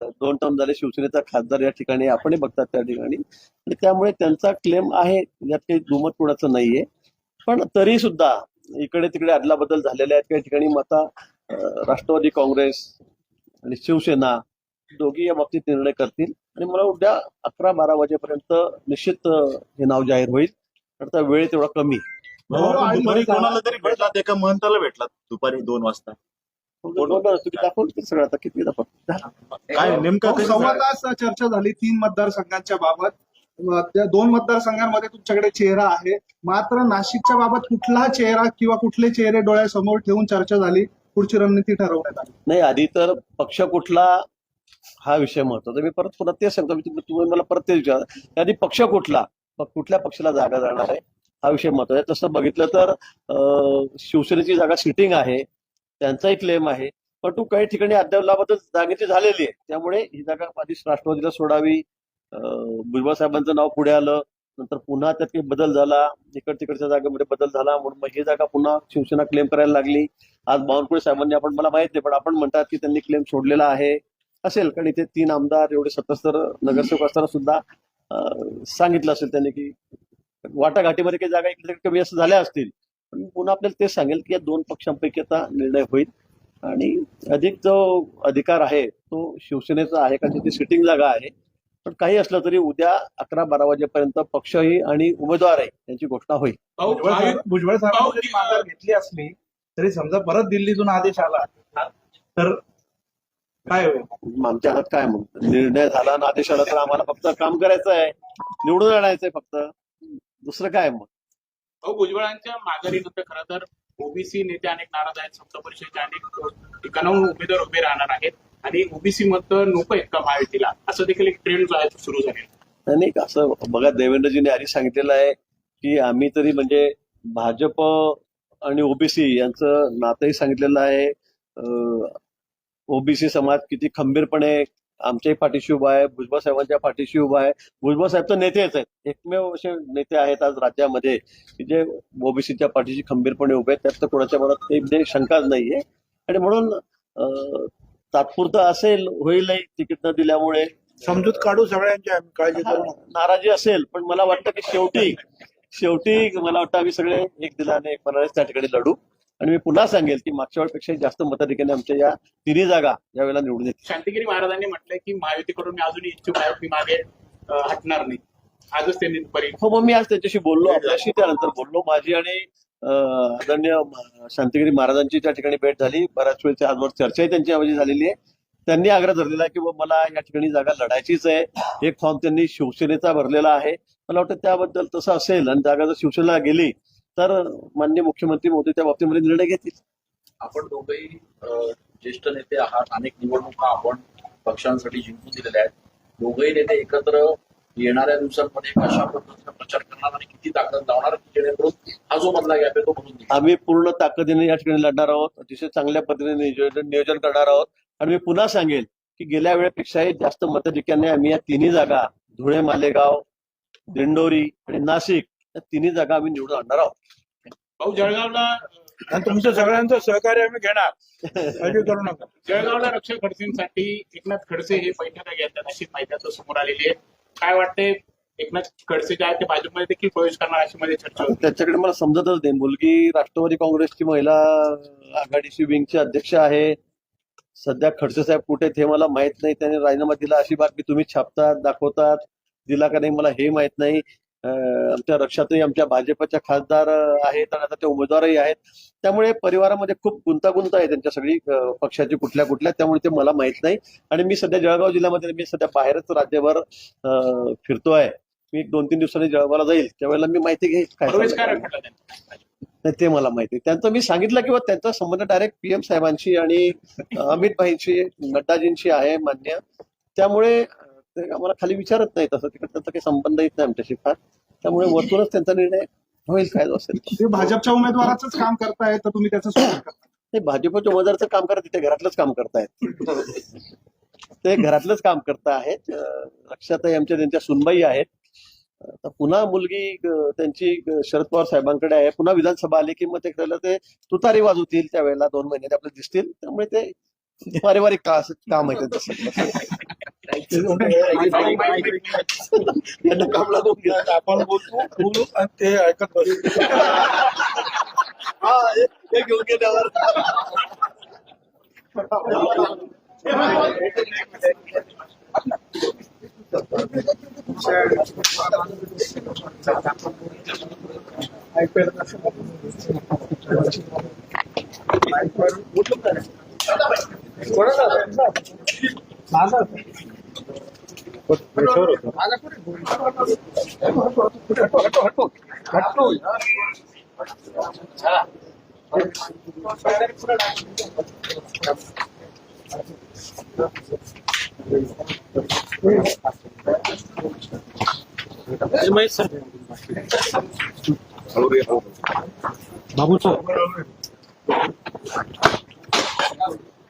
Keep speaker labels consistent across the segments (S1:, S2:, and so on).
S1: दोन टर्म झाले शिवसेनेचा खासदार या ठिकाणी आपणही बघतात त्या ठिकाणी. आणि त्यामुळे त्यांचा क्लेम आहे यात काही दुमत कोणाचं नाहीये. पण तरी सुद्धा इकडे तिकडे अदलाबदल झालेल्या आहेत. काही ठिकाणी मता राष्ट्रवादी काँग्रेस आणि शिवसेना दोघी या बाबतीत निर्णय करतील. आणि मला उद्या अकरा बारा वाजेपर्यंत निश्चित हे नाव जाहीर होईल. तर वेळ तेवढा कमी
S2: हो, दुपारी कोणाला तरी भेटलात? एका महंताला भेटलात दुपारी दोन वाजता.
S1: बरोबर, तुम्ही दाखवलं ते सगळं आता किती दाखवत
S2: काय नेमकं
S3: भाऊ,
S2: कसं
S3: सव्वा
S2: झालं?
S3: तास चर्चा झाली तीन मतदारसंघांच्या बाबत. अं, त्या दोन मतदारसंघांमध्ये तुमच्याकडे चेहरा आहे. मात्र नाशिकच्या बाबत कुठला चेहरा किंवा कुठले चेहरे डोळ्यासमोर ठेवून चर्चा झाली? पुढची रणनीती ठरवण्यात आली.
S1: नाही आधी तर पक्ष कुठला हा विषय महत्त्वाचा मी परत पुन्हा तेच सांगतो. मी तुम्ही तुम्ही मला परत तेच विचार. आधी पक्ष कुठला कुठल्या पक्षाला जागा जाणार आहे हा विषय महत्त्वाचा आहे. तसं बघितलं तर अं, शिवसेनेची जागा सिटिंग आहे. त्यांचाही क्लेम आहे. पण तू काही ठिकाणी अद्याप जागेची झालेली आहे. त्यामुळे ही जागा आधीच राष्ट्रवादीला सोडावी. भुजबळ साहेबांचं नाव पुढे आलं. नंतर पुन्हा त्यात काही बदल झाला. इकड तिकडच्या जागेमध्ये बदल झाला. म्हणून मग ही जागा पुन्हा शिवसेना क्लेम करायला लागली. आज बावनकुळे साहेबांनी आपण मला माहीत नाही पण आपण म्हणतात की त्यांनी क्लेम सोडलेला आहे. असेल कारण इथे तीन आमदार एवढे सतस्तर नगरसेवक असताना सुद्धा सांगितलं असेल त्यांनी की वाटाघाटीमध्ये काही जागा इकडे कमी असं झाल्या असतील. पण पुन्हा आपल्याला तेच सांगेल की या दोन पक्षांपैकी आता निर्णय होईल. आणि अधिक जो अधिकार आहे तो शिवसेनेचा आहे कारण तिथे सिटिंग जागा आहे. पण काही असलं तरी उद्या अकरा बारा वाजेपर्यंत पक्षही आणि उमेदवार आहे यांची घोषणा होईल.
S4: भुजबळ साहेब- भुजबळ साहेबांनी माघार घेतली असली तरी समजा परत दिल्लीतून आदेश आला तर काय होईल?
S1: आमच्या हातात काय मग? निर्णय झाला आदेश आला तर आम्हाला फक्त काम करायचं आहे निवडून आणायचंय फक्त. दुसरं काय मग?
S5: भाऊ भुजबळांच्या माघारीनंतर खरं तर. ओबीसी नेते अनेक नाराज आहेत. सप्त परिषदेचे अनेक ठिकाणाहून उमेदवार उभे राहणार आहेत. आणि ओबीसी मत नको आहेत का महायुतीला? असं देखील एक ट्रेंड जो आहे तो सुरू झालेला
S1: नाही नाही, असं बघा देवेंद्रजीने आधी सांगितलेलं आहे की आम्ही तरी म्हणजे भाजप आणि ओबीसी यांचं नातंही सांगितलेलं आहे. ओबीसी समाज किती खंबीरपणे आमच्याही पाठीशी उभा आहे भुजबळ साहेबांच्या पाठीशी उभा आहे. भुजबळ साहेब तर नेतेच आहेत. एकमेव असे नेते आहेत आज राज्यामध्ये की जे ओबीसीच्या पाठीशी खंबीरपणे उभे आहेत. त्यात तर कोणाच्या मनात काही म्हणजे शंकाच नाहीये. आणि म्हणून तात्पुरतं असेल होईलही तिकीट न दिल्यामुळे.
S4: समजूत काढू सगळ्यांची आम्ही काळजी.
S1: नाराजी असेल पण मला वाटतं की शेवटी शेवटी मला वाटतं आम्ही सगळे एक दिलाने एक मनाने त्या ठिकाणी लढू. आणि मी पुन्हा सांगेल की मागच्या वेळेपेक्षा जास्त मताधिकाने आमच्या या तिन्ही जागा यावेळेला निवडून येतील.
S5: शांतिगिरी महाराजांनी म्हटलंय की महायुतीकडून मी अजूनही इच्छुक आहे मी मागे हटणार नाही. आजच त्यांनी दुपारी
S1: हो मग मी आज त्यांच्याशी बोललो आपल्याशी त्यानंतर बोललो. माझी आणि आदरणीय शांतिगिरी महाराजांची त्या ठिकाणी भेट झाली बऱ्याच वेळची आजवर चर्चाही त्यांची यावजी झालेली आहे. त्यांनी आग्रह धरलेला की मला या ठिकाणी जागा लढायचीच आहे. एक फॉर्म त्यांनी शिवसेनेचा भरलेला आहे. मला वाटतं त्याबद्दल तसं असेल आणि जागा जर शिवसेनेला गेली तर माननीय मुख्यमंत्री मोदी त्या बाबतीमध्ये निर्णय घेतील.
S6: आपण दोघंही ज्येष्ठ नेते आहात अनेक निवडणुका आपण पक्षांसाठी जिंकून दिलेल्या आहेत. दोघंही नेते एकत्र येणाऱ्या दिवसांमध्ये कशा पद्धतीने प्रचार करणार आणि किती ताकद लावणार जेणेकरून हा जो मधला गॅप आहे तो भरून
S1: आम्ही पूर्ण ताकदीने या ठिकाणी लढणार आहोत अतिशय चांगल्या पद्धतीने नियोजन नियोजन करणार आहोत. आणि मी पुन्हा सांगेल की गेल्या वेळेपेक्षाही जास्त मताधिक्याने आम्ही या तिन्ही जागा धुळे मालेगाव दिंडोरी आणि नाशिक या तिन्ही जागा आम्ही निवडून आणणार आहोत.
S5: भाऊ जळगावला
S4: आणि तुमचं सगळ्यांचं सहकार्य आम्ही घेणार. काळजी करू नका.
S5: जळगावला रक्षक खडसेंसाठी एकनाथ खडसे हे बैठका घेतात अशी माहिती समोर आलेली आहे. काय वाटते एकनाथ खडसे जे आहेत ते भाजपमध्ये देखील प्रवेश करणार अशी मध्ये चर्चा होती.
S1: त्याच्याकडे मला समजतच नाही. मुलगी राष्ट्रवादी काँग्रेसची महिला आघाडीची विंगची अध्यक्ष आहे. सध्या खडसे साहेब कुठे हे मला माहीत नाही. त्याने राजीनामा दिला अशी बातमी तुम्ही छापतात दाखवतात. दिला का नाही मला हे माहीत नाही. आमच्या रक्षातही आमच्या भाजपच्या खासदार आहेत आणि आता ते उमेदवारही आहेत. त्यामुळे परिवारामध्ये खूप गुंतागुंत आहे त्यांच्या सगळी पक्षाची कुठल्या कुठल्या त्यामुळे ते मला माहीत नाही. आणि मी सध्या जळगाव जिल्ह्यामध्ये मी सध्या बाहेरच राज्यभर अं, फिरतोय मी दोन तीन दिवसांनी जळगावला जाईल त्यावेळेला मी माहिती घेईल काय ते मला माहिती आहे. त्यांचं मी सांगितलं की बा त्यांचा संबंध डायरेक्ट पीएम साहेबांशी आणि अमित भाईंशी नड्डाजींशी आहे मान्य. त्यामुळे ते आम्हाला खाली विचारत नाही तसं तिकडे त्यांचा काही संबंध येत नाही आमच्याशी फार. त्यामुळे वरतूनच त्यांचा निर्णय होईल काय असेल
S3: ते. भाजपच्या उमेदवाराचंच काम करताय तर तुम्ही त्याचं स्वागत करता
S1: ते भाजपच्या उमेदवारचं काम करत तिथे घरातलंच काम करतायत. ते घरातलंच काम करत आहेत. अं, रक्षाताई आमच्या त्यांच्या सुनबाई आहेत. आता पुन्हा मुलगी त्यांची शरद पवार साहेबांकडे आहे. पुन्हा विधानसभा आली की मग ते ते तुतारी वाजवतील त्यावेळेला दोन महिन्यात आपल्याला दिसतील. त्यामुळे ते पारिवारिक काम आहे त्यांचं. यांना काम लागून घ्या
S4: आपण बोलतो बोलू आणि ते ऐकत बसतो
S1: हा हे घेऊन गेल्यावर.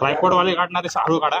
S5: ट्रायपॉड वाले काढणारे हळू काढा